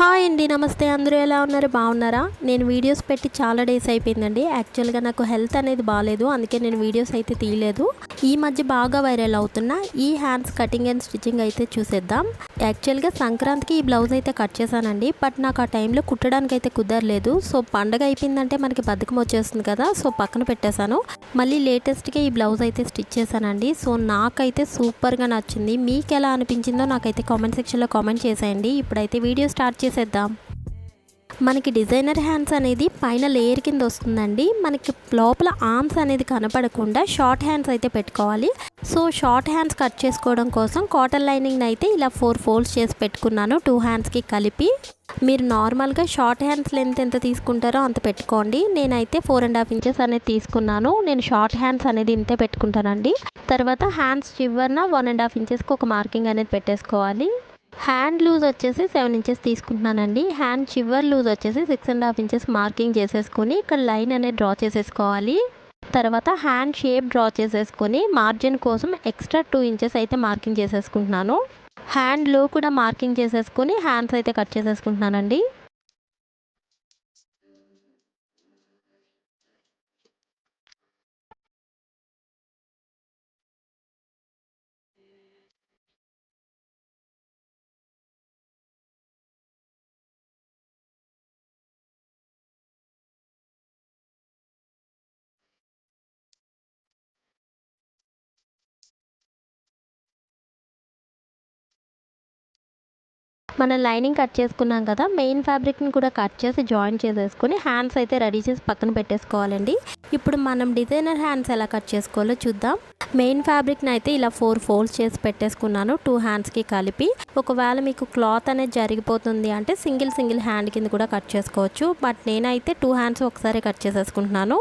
Hi అండి నమస్తే. అందరూ ఎలా ఉన్నారు? బాగున్నారా? నేను వీడియోస్ పెట్టి చాలా డేస్ అయిపోయిందండి. యాక్చువల్గా నాకు హెల్త్ అనేది బాగాలేదు అందుకే నేను వీడియోస్ అయితే తీయలేదు. ఈ మధ్య బాగా వైరల్ అవుతున్న ఈ హ్యాండ్స్ కటింగ్ అండ్ స్టిచ్చింగ్ అయితే చూసేద్దాం. యాక్చువల్గా సంక్రాంతికి ఈ బ్లౌజ్ అయితే కట్ చేశానండి. బట్ నాకు ఆ టైంలో కుట్టడానికి అయితే కుదరలేదు. సో పండగ అయిపోయిందంటే మనకి బద్ధకం వచ్చేస్తుంది కదా సో పక్కన పెట్టేశాను. మళ్ళీ లేటెస్ట్గా ఈ బ్లౌజ్ అయితే స్టిచ్ చేశానండి. సో నాకైతే సూపర్గా నచ్చింది. మీకు ఎలా అనిపించిందో నాకైతే కామెంట్ సెక్షన్లో కామెంట్ చేసేయండి. ఇప్పుడైతే వీడియో స్టార్ట్ చేసేద్దాం. మనకి డిజైనర్ హ్యాండ్స్ అనేది పైన లేయర్ కింద వస్తుందండి. మనకి లోపల ఆర్మ్స్ అనేది కనపడకుండా షార్ట్ హ్యాండ్స్ అయితే పెట్టుకోవాలి. సో షార్ట్ హ్యాండ్స్ కట్ చేసుకోవడం కోసం కాటన్ లైనింగ్ అయితే ఇలా ఫోర్ ఫోల్డ్స్ చేసి పెట్టుకున్నాను. టూ హ్యాండ్స్కి కలిపి. మీరు నార్మల్గా షార్ట్ హ్యాండ్స్ లెంత్ ఎంత తీసుకుంటారో అంత పెట్టుకోండి. నేనైతే ఫోర్ అండ్ హాఫ్ ఇంచెస్ అనేది తీసుకున్నాను. నేను షార్ట్ హ్యాండ్స్ అనేది ఇంతే పెట్టుకుంటానండి. తర్వాత హ్యాండ్స్ చివరిన వన్ అండ్ హాఫ్ ఇంచెస్కి ఒక మార్కింగ్ అనేది పెట్టేసుకోవాలి. హ్యాండ్ లూజ్ వచ్చేసి సెవెన్ ఇంచెస్ తీసుకుంటున్నానండి. హ్యాండ్ చివర్ లూజ్ వచ్చేసి six and half inches marking చేసేసుకొని ఇక్కడ లైన్ అనేది డ్రా చేసేసుకోవాలి. తర్వాత హ్యాండ్ షేప్ డ్రా చేసేసుకొని మార్జిన్ కోసం ఎక్స్ట్రా టూ ఇంచెస్ అయితే మార్కింగ్ చేసేసుకుంటున్నాను. హ్యాండ్లో కూడా మార్కింగ్ చేసేసుకొని హ్యాండ్స్ అయితే కట్ చేసేసుకుంటున్నానండి. మనం లైనింగ్ కట్ చేసుకున్నాం కదా మెయిన్ ఫ్యాబ్రిక్ని కూడా కట్ చేసి జాయిన్ చేసేసుకొని హ్యాండ్స్ అయితే రెడీ చేసి పక్కన పెట్టేసుకోవాలండి. ఇప్పుడు మనం డిజైనర్ హ్యాండ్స్ ఎలా కట్ చేసుకోవాలో చూద్దాం. మెయిన్ ఫ్యాబ్రిక్ని అయితే ఇలా ఫోర్ ఫోల్డ్స్ చేసి పెట్టేసుకున్నాను టూ హ్యాండ్స్కి కలిపి. ఒకవేళ మీకు క్లాత్ అనేది జరిగిపోతుంది అంటే సింగిల్ సింగిల్ హ్యాండ్ కింద కూడా కట్ చేసుకోవచ్చు. బట్ నేనైతే టూ హ్యాండ్స్ ఒకసారి కట్ చేసేసుకుంటున్నాను.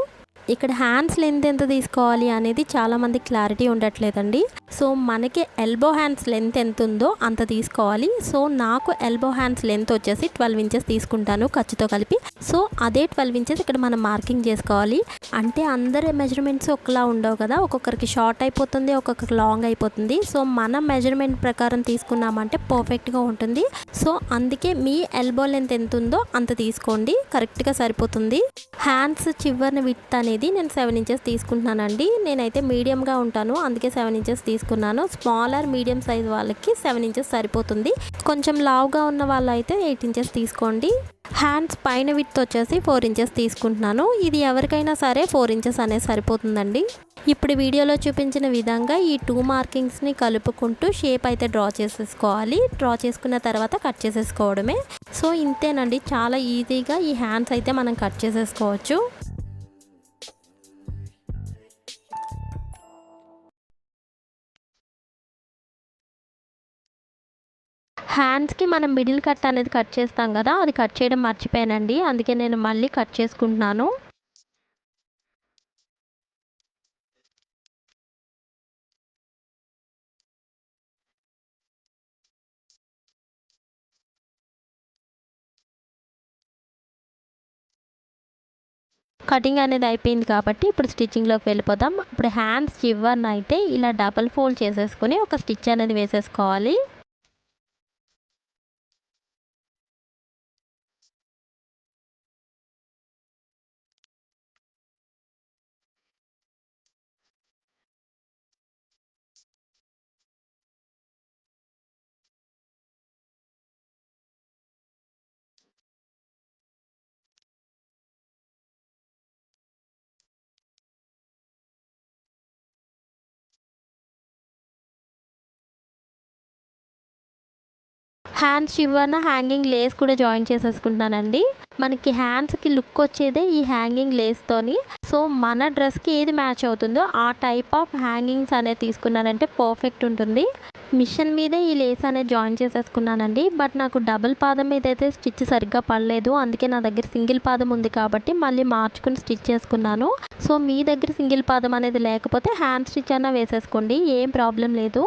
ఇక్కడ హ్యాండ్స్ లెంత్ ఎంత తీసుకోవాలి అనేది చాలామంది క్లారిటీ ఉండట్లేదండి. సో మనకి ఎల్బో హ్యాండ్స్ లెంత్ ఎంత ఉందో అంత తీసుకోవాలి. సో నాకు ఎల్బో హ్యాండ్స్ లెంత్ వచ్చేసి ట్వెల్వ్ ఇంచెస్ తీసుకుంటాను ఖర్చుతో కలిపి. సో అదే ట్వెల్వ్ ఇంచెస్ ఇక్కడ మనం మార్కింగ్ చేసుకోవాలి. అంటే అందరి మెజర్మెంట్స్ ఒకలా ఉండవు కదా. ఒక్కొక్కరికి షార్ట్ అయిపోతుంది ఒక్కొక్కరికి లాంగ్ అయిపోతుంది. సో మన మెజర్మెంట్ ప్రకారం తీసుకున్నామంటే పర్ఫెక్ట్గా ఉంటుంది. సో అందుకే మీ ఎల్బో లెంత్ ఎంత ఉందో అంత తీసుకోండి. కరెక్ట్గా సరిపోతుంది. హ్యాండ్స్ చివరిని విత్ అనేది నేను సెవెన్ ఇంచెస్ తీసుకుంటున్నానండి. నేనైతే మీడియంగా ఉంటాను. అందుకే సెవెన్ ఇంచెస్ తీసుకున్నాను. స్మాలర్ మీడియం సైజ్ వాళ్ళకి సెవెన్ ఇంచెస్ సరిపోతుంది. కొంచెం లావుగా ఉన్న వాళ్ళు అయితే ఎయిట్ ఇంచెస్ తీసుకోండి. హ్యాండ్స్ పైన విత్ వచ్చేసి ఫోర్ ఇంచెస్ తీసుకుంటున్నాను. ఇది ఎవరికైనా సరే ఫోర్ ఇంచెస్ అనేది సరిపోతుందండి. ఇప్పుడు వీడియోలో చూపించిన విధంగా ఈ టూ మార్కింగ్స్ని కలుపుకుంటూ షేప్ అయితే డ్రా చేసేసుకోవాలి. డ్రా చేసుకున్న తర్వాత కట్ చేసేసుకోవడమే. సో ఇంతేనండి. చాలా ఈజీగా ఈ హ్యాండ్స్ అయితే మనం కట్ చేసేసుకోవచ్చు. హ్యాండ్స్కి మనం మిడిల్ కట్ అనేది కట్ చేస్తాం కదా అది కట్ చేయడం మర్చిపోయానండి. అందుకే నేను మళ్ళీ కట్ చేసుకుంటున్నాను. కటింగ్ అనేది అయిపోయింది కాబట్టి ఇప్పుడు స్టిచ్చింగ్లోకి వెళ్ళిపోదాం. ఇప్పుడు హ్యాండ్స్ చివరిన అయితే ఇలా డబల్ ఫోల్డ్ చేసేసుకొని ఒక స్టిచ్ అనేది వేసేసుకోవాలి. హ్యాండ్స్ చివరన హ్యాంగింగ్ లేస్ కూడా జాయిన్ చేసేసుకుంటున్నానండి. మనకి హ్యాండ్స్కి లుక్ వచ్చేదే ఈ హ్యాంగింగ్ లేస్తోని. సో మన డ్రెస్కి ఏది మ్యాచ్ అవుతుందో ఆ టైప్ ఆఫ్ హ్యాంగింగ్స్ అనేది తీసుకున్నానంటే పర్ఫెక్ట్ ఉంటుంది. మిషన్ మీదే ఈ లేస్ అనేది జాయిన్ చేసేసుకున్నానండి. బట్ నాకు డబుల్ పాదం మీద అయితే స్టిచ్ సరిగ్గా పడలేదు. అందుకే నా దగ్గర సింగిల్ పాదం ఉంది కాబట్టి మళ్ళీ మార్చుకుని స్టిచ్ చేసుకున్నాను. సో మీ దగ్గర సింగిల్ పాదం అనేది లేకపోతే హ్యాండ్ స్టిచ్ అయినా వేసేసుకోండి. ఏం ప్రాబ్లం లేదు.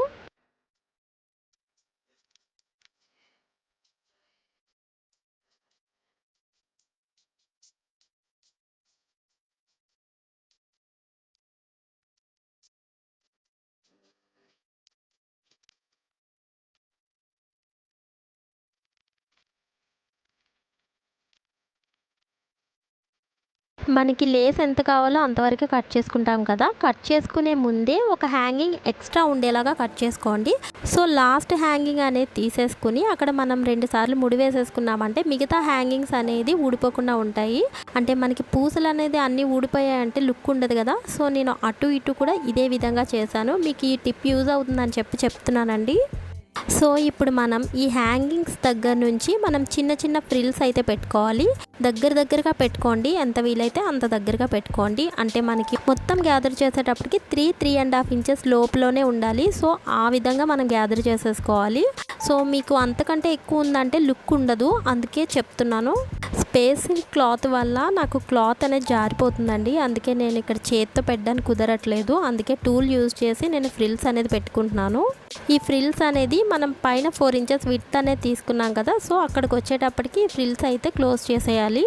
మనకి లేస్ ఎంత కావాలో అంతవరకు కట్ చేసుకుంటాం కదా. కట్ చేసుకునే ముందే ఒక హ్యాంగింగ్ ఎక్స్ట్రా ఉండేలాగా కట్ చేసుకోండి. సో లాస్ట్ హ్యాంగింగ్ అనేది తీసేసుకుని అక్కడ మనం రెండు సార్లు ముడి వేసేసుకున్నామంటే మిగతా హ్యాంగింగ్స్ అనేది ఊడిపోకుండా ఉంటాయి. అంటే మనకి పూసలు అనేది అన్నీ ఊడిపోయాయంటే లుక్ ఉండదు కదా. సో నేను అటు ఇటు కూడా ఇదే విధంగా చేశాను. మీకు ఈ టిప్ యూజ్ అవుతుందని చెప్పి చెప్తున్నానండి. సో ఇప్పుడు మనం ఈ హ్యాంగింగ్స్ దగ్గర నుంచి మనం చిన్న చిన్న ఫ్రిల్స్ అయితే పెట్టుకోవాలి. దగ్గర దగ్గరగా పెట్టుకోండి. ఎంత వీలైతే అంత దగ్గరగా పెట్టుకోండి. అంటే మనకి మొత్తం గ్యాదర్ చేసేటప్పటికి three three and half inches లోపలోనే ఉండాలి. సో ఆ విధంగా మనం గ్యాదర్ చేసేసుకోవాలి. సో మీకు అంతకంటే ఎక్కువ ఉందంటే లుక్ ఉండదు. అందుకే చెప్తున్నాను. స్పేస్ క్లాత్ వల్ల నాకు క్లాత్ అనేది జారిపోతుందండి. అందుకే నేను ఇక్కడ చేత్తో పెట్టడానికి కుదరట్లేదు. అందుకే టూల్ యూజ్ చేసి నేను ఫ్రిల్స్ అనేది పెట్టుకుంటున్నాను. ఈ ఫ్రిల్స్ అనేది మనం పైన ఫోర్ ఇంచెస్ విత్ అనేది తీసుకున్నాం కదా సో అక్కడికి వచ్చేటప్పటికి ఫ్రిల్స్ అయితే క్లోజ్ చేసేయాలి.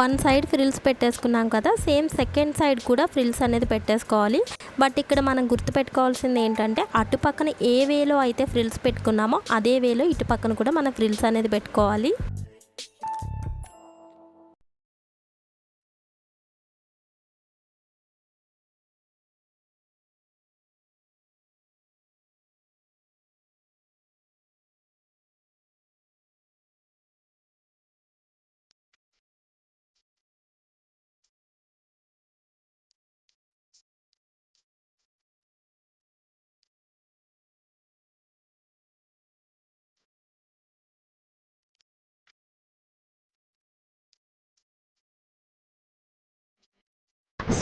వన్ సైడ్ ఫ్రిల్స్ పెట్టేసుకున్నాం కదా సేమ్ సెకండ్ సైడ్ కూడా ఫ్రిల్స్ అనేది పెట్టేసుకోవాలి. బట్ ఇక్కడ మనం గుర్తుపెట్టుకోవాల్సింది ఏంటంటే అటు పక్కన ఏ వేలో అయితే ఫ్రిల్స్ పెట్టుకున్నామో అదే వేలో ఇటు పక్కన కూడా మనం ఫ్రిల్స్ అనేది పెట్టుకోవాలి.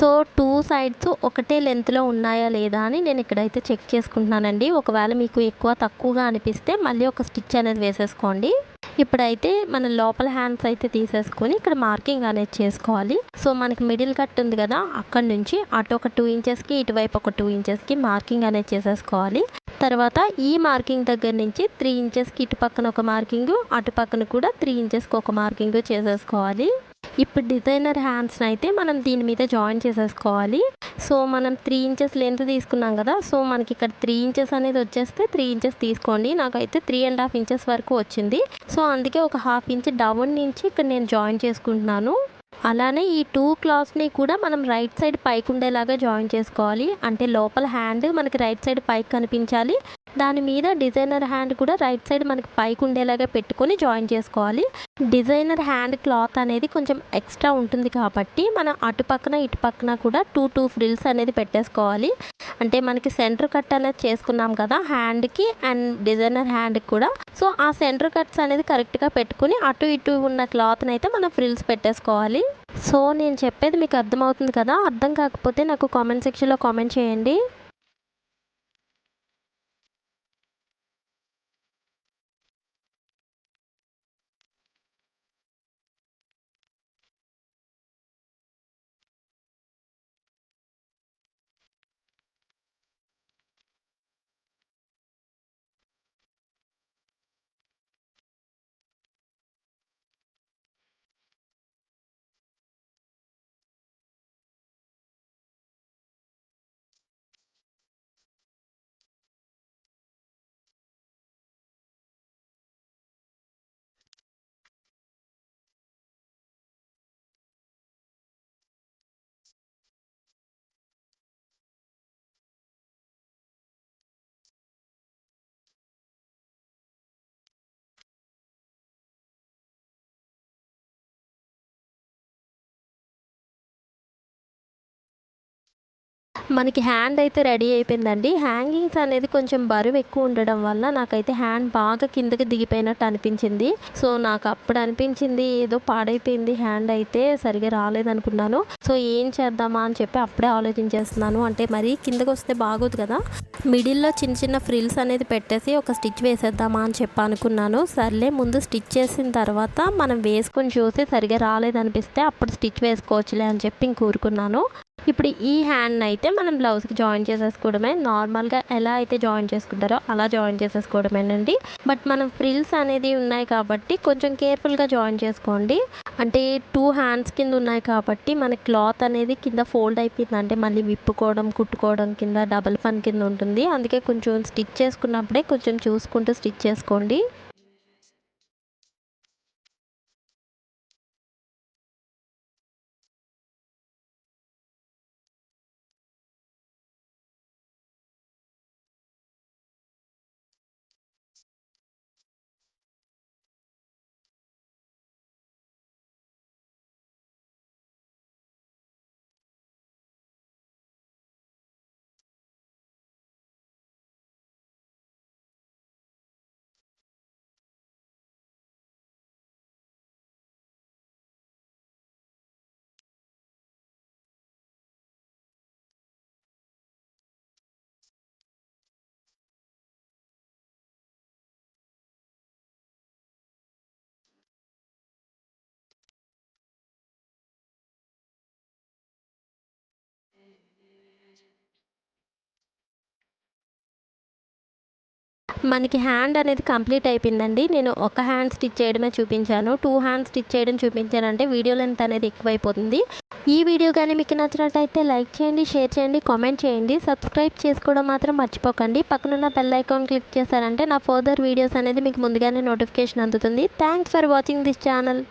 సో టూ సైడ్స్ ఒకటే లెంత్లో ఉన్నాయా లేదా అని నేను ఇక్కడైతే చెక్ చేసుకుంటున్నానండి. ఒకవేళ మీకు ఎక్కువ తక్కువగా అనిపిస్తే మళ్ళీ ఒక స్టిచ్ అనేది వేసేసుకోండి. ఇప్పుడైతే మన లోపల హ్యాండ్స్ అయితే తీసేసుకొని ఇక్కడ మార్కింగ్ అనేది చేసుకోవాలి. సో మనకి మిడిల్ కట్ ఉంది కదా అక్కడ నుంచి అటు ఒక టూ ఇంచెస్కి ఇటువైపు ఒక టూ ఇంచెస్కి మార్కింగ్ అనేది చేసేసుకోవాలి. తర్వాత ఈ మార్కింగ్ దగ్గర నుంచి త్రీ ఇంచెస్కి ఇటు పక్కన ఒక మార్కింగ్ అటు పక్కన కూడా త్రీ ఇంచెస్కి ఒక మార్కింగ్ చేసేసుకోవాలి. ఇప్పుడు డిజైనర్ హ్యాండ్స్ని అయితే మనం దీని మీద జాయిన్ చేసేసుకోవాలి. సో మనం త్రీ ఇంచెస్ లెంత్ తీసుకున్నాం కదా సో మనకి ఇక్కడ త్రీ ఇంచెస్ అనేది వచ్చేస్తే త్రీ ఇంచెస్ తీసుకోండి. నాకైతే త్రీ అండ్ హాఫ్ ఇంచెస్ వరకు వచ్చింది. సో అందుకే ఒక హాఫ్ ఇంచ్ డౌన్ నుంచి ఇక్కడ నేను జాయిన్ చేసుకుంటున్నాను. అలానే ఈ టూ క్లాత్స్ని కూడా మనం రైట్ సైడ్ పైకి ఉండేలాగా జాయిన్ చేసుకోవాలి. అంటే లోపల హ్యాండ్ మనకి రైట్ సైడ్ పైకి కనిపించాలి. దాని మీద డిజైనర్ హ్యాండ్ కూడా రైట్ సైడ్ మనకి పైకి ఉండేలాగా పెట్టుకొని జాయిన్ చేసుకోవాలి. డిజైనర్ హ్యాండ్ క్లాత్ అనేది కొంచెం ఎక్స్ట్రా ఉంటుంది కాబట్టి మనం అటు పక్కన ఇటు పక్కన కూడా టూ టూ ఫ్రిల్స్ అనేది పెట్టేసుకోవాలి. అంటే మనకి సెంటర్ కట్ అనేది చేసుకున్నాం కదా హ్యాండ్కి అండ్ డిజైనర్ హ్యాండ్కి కూడా. సో ఆ సెంటర్ కట్స్ అనేది కరెక్ట్గా పెట్టుకుని అటు ఇటు ఉన్న క్లాత్ని అయితే మనం ఫ్రిల్స్ పెట్టేసుకోవాలి. సో నేను చెప్పేది మీకు అర్థమవుతుంది కదా? అర్థం కాకపోతే నాకు కామెంట్ సెక్షన్లో కామెంట్ చేయండి. మనకి హ్యాండ్ అయితే రెడీ అయిపోయిందండి. హ్యాంగింగ్స్ అనేది కొంచెం బరువు ఎక్కువ ఉండడం వల్ల నాకైతే హ్యాండ్ బాగా కిందకి దిగిపోయినట్టు అనిపించింది. సో నాకు అప్పుడు అనిపించింది ఏదో పాడైపోయింది హ్యాండ్ అయితే సరిగా రాలేదనుకున్నాను. సో ఏం చేద్దామా అని చెప్పి అప్పుడే ఆలోచించేస్తున్నాను. అంటే మరీ కిందకి వస్తే బాగోదు కదా. మిడిల్లో చిన్న చిన్న ఫ్రిల్స్ అనేది పెట్టేసి ఒక స్టిచ్ వేసేద్దామా అని చెప్పి అనుకున్నాను. సర్లే ముందు స్టిచ్ చేసిన తర్వాత మనం వేసుకొని చూసి సరిగా రాలేదనిపిస్తే అప్పుడు స్టిచ్ వేసుకోవచ్చులే అని చెప్పి ఇంక ఊరుకున్నాను. ఇప్పుడు ఈ హ్యాండ్ అయితే మనం బ్లౌజ్కి జాయిన్ చేసేసుకోవడమే. నార్మల్గా ఎలా అయితే జాయిన్ చేసుకుంటారో అలా జాయిన్ చేసేసుకోవడమేనండి. బట్ మనం ఫ్రిల్స్ అనేది ఉన్నాయి కాబట్టి కొంచెం కేర్ఫుల్గా జాయిన్ చేసుకోండి. అంటే టూ హ్యాండ్స్ కింద ఉన్నాయి కాబట్టి మన క్లాత్ అనేది కింద ఫోల్డ్ అయిపోయింది. అంటే మళ్ళీ విప్పుకోవడం కుట్టుకోవడం కింద డబల్ ఫన్ కింద ఉంటుంది. అందుకే కొంచెం స్టిచ్ చేసుకున్నప్పుడే కొంచెం చూసుకుంటూ స్టిచ్ చేసుకోండి. మనకి హ్యాండ్ అనేది కంప్లీట్ అయిపోయిందండి. నేను ఒక హ్యాండ్ స్టిచ్ చేయడమే చూపించాను. టూ హ్యాండ్ స్టిచ్ చేయడం చూపించానంటే వీడియో లెంత్ అనేది ఎక్కువైపోతుంది. ఈ వీడియో కానీ మీకు నచ్చినట్లయితే లైక్ చేయండి షేర్ చేయండి కామెంట్ చేయండి. సబ్స్క్రైబ్ చేసుకోవడం మాత్రం మర్చిపోకండి. పక్కనున్న బెల్ ఐకాన్ క్లిక్ చేశారంటే నా ఫర్దర్ వీడియోస్ అనేది మీకు ముందుగానే నోటిఫికేషన్ అందుతుంది. Thanks for watching this channel.